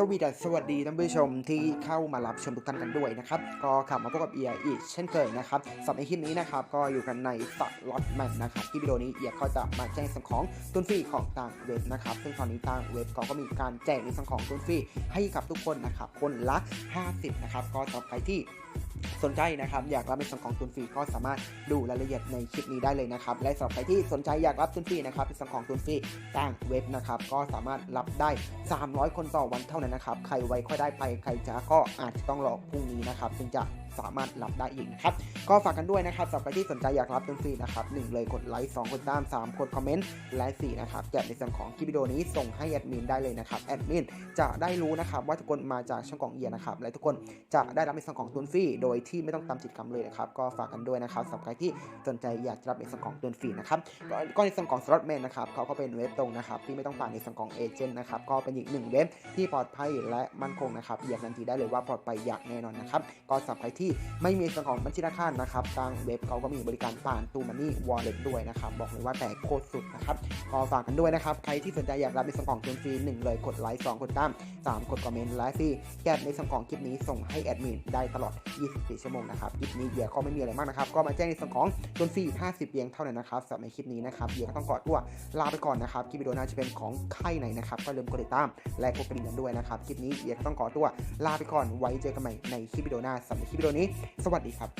สวีดัสสวัสดีท่านผู้ชมที่เข้ามารับชมทุกท่านกันด้วยนะครับ ก็กลับมาพบกับเอียอีกเช่นเคยนะครับสำหรับในคลิปนี้นะครับ ก็อยู่กันในสล็อตแมนนะครับ ที่วิดีโอนี้เอียก็จะมาแจ้งส่วนของตุนฟรีของต่างเว็บนะครับ ซึ่งตอนนี้ต่างเว็บก็มีการแจกในส่วนของตุนฟรีให้กับทุกคนนะครับ คนละ 50 นะครับ ก็ต่อไปที่ สนใจนะครับอยากรับในส่วนของทุนฟรีก็สามารถดูรายละเอียดในคลิปนี้ได้เลยนะครับและสำหรับใครที่สนใจอยากรับทุนฟรีนะครับในส่วนของทุนฟรีต่างเว็บนะครับก็สามารถรับได้ 300 คนต่อวันเท่านั้นนะครับใครไวค่อยได้ไปใครจ้าก็อาจจะต้องรอพรุ่งนี้นะครับจึงจะ สามารถรับได้อีกนะครับ ก็ฝากกันด้วยนะครับสำหรับใครที่สนใจอยากรับทุนฟรีนะครับหนึ่งเลยกดไลค์สองกดตามสามกดคอมเมนต์และสี่นะครับแจกในส่วนของคลิปวิดีโอนี้ส่งให้แอดมินได้เลยนะครับแอดมินจะได้รู้นะครับว่าทุกคนมาจากช่องของเอียนะครับและทุกคนจะได้รับในส่วนของตุนฟรีโดยที่ไม่ต้องตามจิตกรรมเลยนะครับก็ฝากกันด้วยนะครับสำหรับใครที่สนใจอยากรับในส่วนของตุนฟรีนะครับก็ในส่วนของสล็อตแมนนะครับเขาก็เป็นเว็บตรงนะครับที่ไม่ต้องผ่านในส่วนของเอเจนต์นะครับก็เป็นอีกหนึ่งเว็บที่ปลอดภัยและมั่นคงนะครับอยากนันทีได้เลยว่าปลอดภัยอย่างแน่นอนนะครับก็สำหรับใครที่ไม่มีส่วนของบัญชีธนาคารนะครับทางเว็บเขาก็มีบริการผ่านตูมันนี่วอลเล็ตด้วยนะครับ บอกเลยว่าแต่โคตรสุดนะครับก็ฝากกันด้วยนะครับ ใครที่สนใจอยากรับในส่วนของตุนฟรีหนึ่งเลยกดไลค์สองกดตามสามกดคอมเมนต์และฟรีแก้ในส่วนของคลิปนี้ส่งให้แอดมินได้ตลอด 24 ชั่วโมงนะครับคลิปนี้เบียร์ก็ไม่มีอะไรมากนะครับก็มาแจ้งในส่วนของดนฟรี50เพียงเท่านั้นนะครับสำหรับในคลิปนี้นะครับเบียร์ก็ต้องขอตัวลาไปก่อนนะครับคลิปวิดีโอหน่าจะเป็นของค่ายไหนนะครับก็อย่าลืมกดติดตามและกดกระดิ่งกันด้วยนะครับคลิปนี้เบียก็ต้องขอตัวลาไปก่อนไว้เจอกันใหม่ในคลิปวิดีโอหน้าสำหรับคลิปวิดีโอนี้ สวัสดีครับ